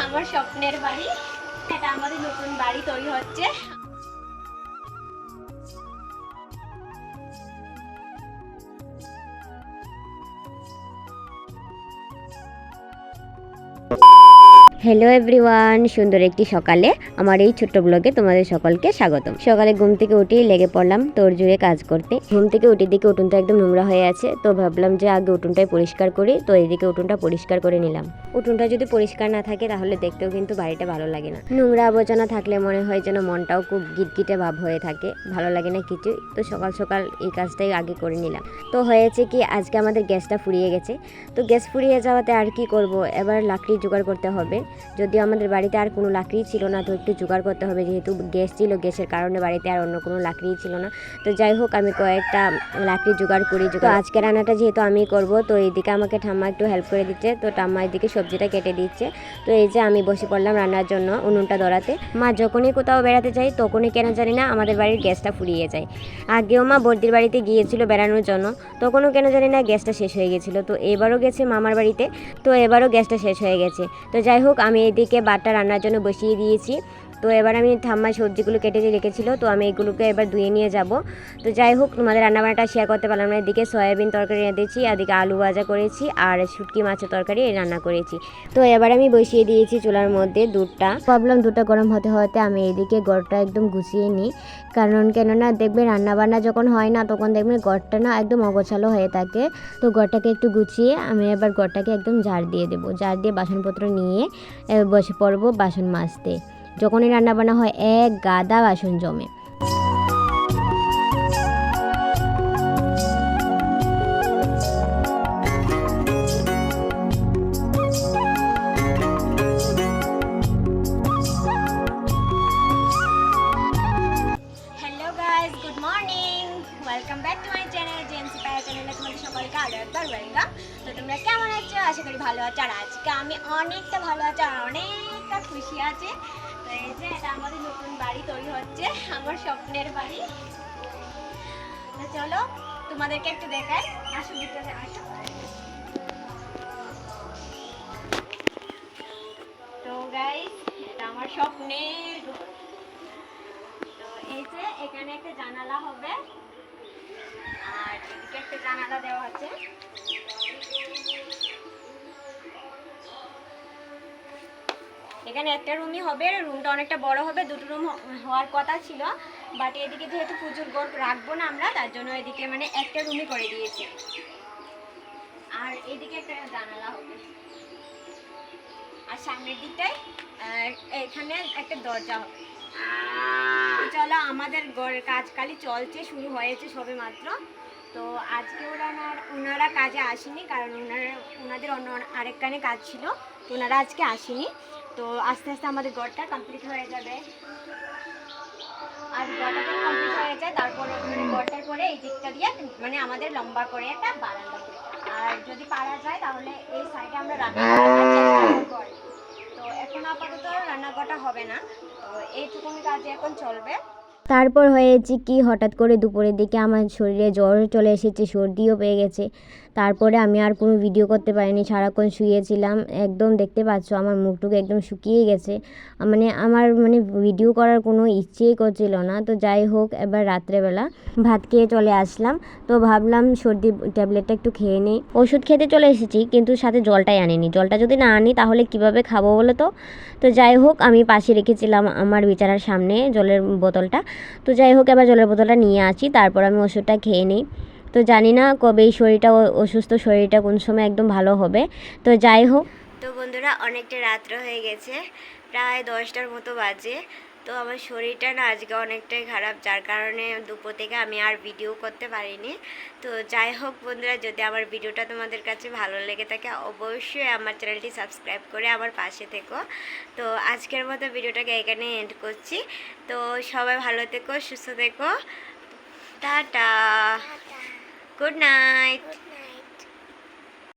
আমার স্বপ্নের বাড়ি। এটা আমাদের নতুন বাড়ি তৈরি হচ্ছে। হ্যালো এভরিওয়ান সুন্দর একটি সকালে আমার এই ছোট্ট ব্লগে তোমাদের সকলকে স্বাগতম। সকালে ঘুম থেকে উঠেই লেগে পড়লাম তোর জুড়ে কাজ করতে। ঘুম থেকে উঠে দিকে উঠোনটা একদম নোংরা হয়ে আছে, তো ভাবলাম যে আগে উঠোনটাই পরিষ্কার করি, তো এদিকে উঠোনটা পরিষ্কার করে নিলাম। উঠোনটা যদি পরিষ্কার না থাকে তাহলে দেখতেও কিন্তু বাড়িটা ভালো লাগে না। নোংরা আবর্জনা থাকলে মনে হয় যেন মনটাও খুব গিটগিটে ভাব হয়ে থাকে, ভালো লাগে না কিছুই, তো সকাল সকাল এই কাজটাই আগে করে নিলাম। তো হয়েছে কি, আজকে আমাদের গ্যাসটা ফুরিয়ে গেছে, তো গ্যাস ফুরিয়ে যাওয়াতে আর কি করব, এবার লাকড়ি জোগাড় করতে হবে। যদিও আমাদের বাড়িতে আর কোনো লাকড়ি ছিল না, তো একটু জোগাড় করতে হবে। যেহেতু গ্যাস ছিল, গ্যাসের কারণে বাড়িতে আর অন্য কোনো লাকড়ি ছিল না। তো যাই হোক, আমি কয়েকটা লাকড়ি জোগাড় করি। তো আজকে রান্নাটা যেহেতু আমি করব, তো এইদিকে আমাকে ঠাম্মা একটু হেল্প করে দিচ্ছে। তো ঠাম্মা এদিকে সবজিটা কেটে দিচ্ছে। তো এই যে আমি বসে পড়লাম রান্নার জন্য উনুনটা ধরাতে। মা যখনই কোথাও বেড়াতে যাই তখনই কেন জানি না আমাদের বাড়ির গ্যাসটা ফুরিয়ে যায়। আগেও মা বর্দির বাড়িতে গিয়েছিল বেড়ানোর জন্য, তখনও কেন জানি না গ্যাসটা শেষ হয়ে গেছিল। তো এবারও গেছে মামার বাড়িতে, তো এবারও গ্যাসটা শেষ হয়ে গেছে। তো যাই হোক আমি এদিকে বাটটা রান্নার জন্য বসিয়ে দিয়েছি। তো এবার আমি ঠাম্মায় সবজিগুলো কেটে রেখেছিল, তো আমি এগুলোকে এবার ধুয়ে নিয়ে যাব। তো যাই হোক, তোমাদের রান্নাবান্নাটা শেয়ার করতে পারলাম না। এদিকে সয়াবিন তরকারি রেঁধেছি এদিকে আলু ভাজা করেছি, আর শুটকি মাছের তরকারি রান্না করেছি। তো এবার আমি বসিয়ে দিয়েছি চুলার মধ্যে দুধটা। ভাবলাম দুধটা গরম হতে হতে আমি এদিকে গড়টা একদম গুছিয়ে নিই। কারণ কেননা দেখবে রান্নাবান্না যখন হয় না, তখন দেখবে গড়টা না একদম অগোছালো হয়ে থাকে। তো গড়টাকে একটু গুছিয়ে আমি এবার গড়টাকে একদম ঝাড় দিয়ে দেবো। ঝাড় দিয়ে বাসনপত্র নিয়ে বসে পড়ব বাসন মাজতে। যখনই রান্নাবান্না হয়, এক গাদা বাসন জমে। আশা করি ভালো আছো। আর আজকে আমি অনেকটা ভালো আছি আর অনেকটা খুশি আছি। এই যে, এটা আমাদের নতুন বাড়ি তৈরি হচ্ছে, আমার স্বপ্নের বাড়ি। চলো, তোমাদেরকে একটু দেখাই। আসো ভিতরে তো গাইস এটা আমার স্বপ্নের। এই যে, এখানে একটা জানালা হবে। আর এদিকে একটা জানালা দেওয়া আছে। এখানে একটা রুমই হবে রুমটা অনেকটা বড় হবে, দুটো রুম হওয়ার কথা ছিল। বাট এদিকে যেহেতু পুজোর গড় রাখব না আমরা, তার জন্য এদিকে মানে একটা রুমই করে দিয়েছি। আর এদিকে একটা জানালা হবে। আর সামনের দিকটায় এখানে একটা দরজা হবে। চলো, আমাদের ঘরের কাজ কালি চলছে, শুরু হয়েছে সবে মাত্র। তো আজকে ওরা ওনার- কাজে আসেনি, কারণ ওনারা, ওনাদের অন্য আরেক কানে কাজ ছিল, তো ওনারা আজকে আসেনি। তো আস্তে আস্তে আমাদের গড়টা কমপ্লিট হয়ে যাবে আর গড়টা কমপ্লিট হয়ে যায়, তারপরে মানে গড়টার পরে এই দিকটা দিয়ে মানে আমাদের লম্বা করে একটা বারান্দা। আর যদি পারা যায়, তাহলে এই সাইডে আমরা রান্না। তো এখন আপাতত রান্নাঘরটা হবে না তো এইটুকুনি কাজে এখন চলবে তারপর হয়েছে কি, হঠাৎ করে দুপুরের দিকে আমার শরীরে জ্বর চলে এসেছে, সর্দিও পেয়ে গেছে। তারপরে আমি আর কোনো ভিডিও করতে পারিনি, সারাক্ষণ শুয়েছিলাম। একদম দেখতে পাচ্ছ, আমার মুখটুকু একদম শুকিয়ে গেছে। মানে আমার মানে ভিডিও করার কোনো ইচ্ছেই করছিল না। তো যাই হোক, এবার রাত্রেবেলা ভাত খেয়ে চলে আসলাম। তো ভাবলাম সর্দি ট্যাবলেটটা একটু খেয়ে নিই। ওষুধ খেতে চলে এসেছি, কিন্তু সাথে জলটাই আনিনি। জলটা যদি না আনি, তাহলে কীভাবে খাব বলো তো? তো যাই হোক, আমি পাশে রেখেছিলাম আমার বিচারার সামনে জলের বোতলটা। তো যাই হোক, এবার জলের বোতলটা নিয়ে আসি, তারপর আমি ওষুধটা খেয়ে নিই। তো জানি না কবে এই শরীরটা অসুস্থ শরীরটা কোন সময় একদম ভালো হবে। তো যাই হোক। তো বন্ধুরা, অনেকটা রাত্র হয়ে গেছে, প্রায় দশটার মতো বাজে। তো আমার শরীরটা না আজকে অনেকটাই খারাপ যার কারণে দুপুর থেকে আমি আর ভিডিও করতে পারিনি। তো যাই হোক বন্ধুরা যদি আমার ভিডিওটা তোমাদের কাছে ভালো লেগে থাকে অবশ্যই আমার চ্যানেলটি সাবস্ক্রাইব করে আমার পাশে থেকো। তো আজকের মতো ভিডিওটাকে এখানে এন্ড করছি। তো সবাই ভালো থেকো সুস্থ থেকো। টাটা। Good night